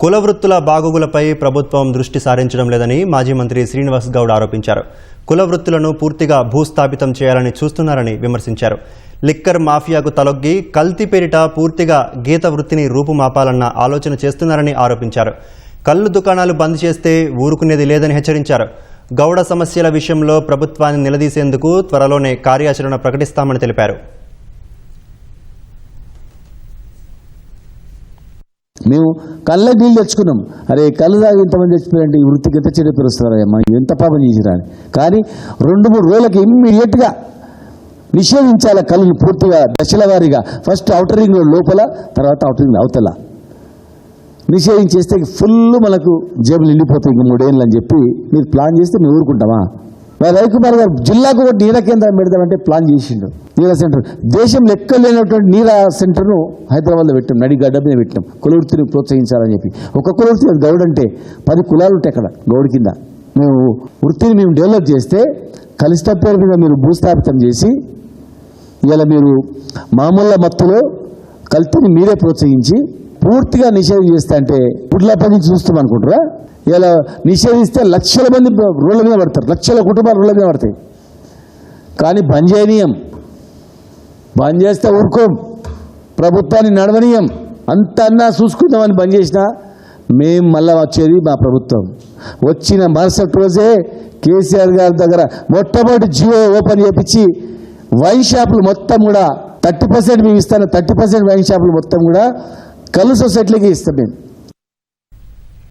కుల వృత్తుల బాగోగులపై ప్రభుత్వం దృష్టి సారించడం లేదని మాజీ మంత్రి శ్రీనివాస్ గౌడ్ ఆరోపించారు. కుల వృత్తులను పూర్తిగా భూస్థాపితం చేయాలని చూస్తున్నారని విమర్శించారు. లిక్కర్ మాఫియాకు తలొగ్గి కల్తీ పేరిట పూర్తిగా గీత వృత్తిని రూపుమాపాలన్న ఆలోచన చేస్తున్నారని ఆరోపించారు. కళ్ళు దుకాణాలు బంద్ చేస్తే ఊరుకునేది లేదని హెచ్చరించారు. గౌడ సమస్యల విషయంలో ప్రభుత్వాన్ని నిలదీసేందుకు త్వరలోనే కార్యాచరణ ప్రకటిస్తామని తెలిపారు. మేము కళ్ళ నీళ్ళు తెచ్చుకున్నాం. అరే కళ్ళు తాగి ఇంతమంది చచ్చిపోయారంటే ఈ వృత్తికి ఎంత చెడు పిలుస్తారా ఎంత పాపం చేసిరా అని. కానీ రెండు మూడు రోజులకి ఇమ్మీడియట్గా నిషేధించాలి కళ్ళను పూర్తిగా దశల వారీగా. ఫస్ట్ అవుటర్ రింగ్ లోపల తర్వాత అవుటర్ రింగ్ అవతల. నిషేధించేస్తే ఫుల్ మనకు జేబులు నిండిపోతాయి ఇంక మూడేళ్ళు అని చెప్పి మీరు ప్లాన్ చేస్తే మేము ఊరుకుంటామా? మరి రవికుమార్ గారు జిల్లాకు ఒక నీర కేంద్రం పెడదామంటే ప్లాన్ చేసిండు. నీరా సెంటర్. దేశంలో ఎక్కడ లేనటువంటి నీరా సెంటర్ను హైదరాబాద్లో పెట్టాం నడిగడ్డ మీద పెట్టాం. కులవృత్తిని ప్రోత్సహించాలని చెప్పి. ఒక కులవృత్తి గౌడ్ అంటే. పది కులాలు ఉంటాయి అక్కడ గౌడ్ కింద. మేము వృత్తిని మేము డెవలప్ చేస్తే కలిష్ట పేరు మీద మీరు భూస్థాపితం చేసి ఇలా మీరు మామూలు మత్తులో కల్తీని మీరే ప్రోత్సహించి పూర్తిగా నిషేధం చేస్తా అంటే పుట్ల చూస్తాం అనుకుంటారా? ఇలా నిషేధిస్తే లక్షల మంది రోడ్ల మీద పడతారు. లక్షల కుటుంబాలు రోడ్ల మీద పడతాయి. కానీ బంద్ చేయనీయం. బంద్ చేస్తే ఊరుకోం. ప్రభుత్వాన్ని నడవనీయం. అంత అన్నా చూసుకుందామని బంద్ చేసినా మేము మళ్ళా వచ్చేది మా ప్రభుత్వం. వచ్చిన మరుసటి రోజే కేసీఆర్ గారి దగ్గర మొట్టమొదటి జియో ఓపెన్ చేపించి వైన్ షాపులు మొత్తం కూడా థర్టీ పర్సెంట్ మేము ఇస్తాను. థర్టీ పర్సెంట్ వైన్ షాపులు మొత్తం కూడా కళ్ళు సొసైటీలకి ఇస్తాం మేము.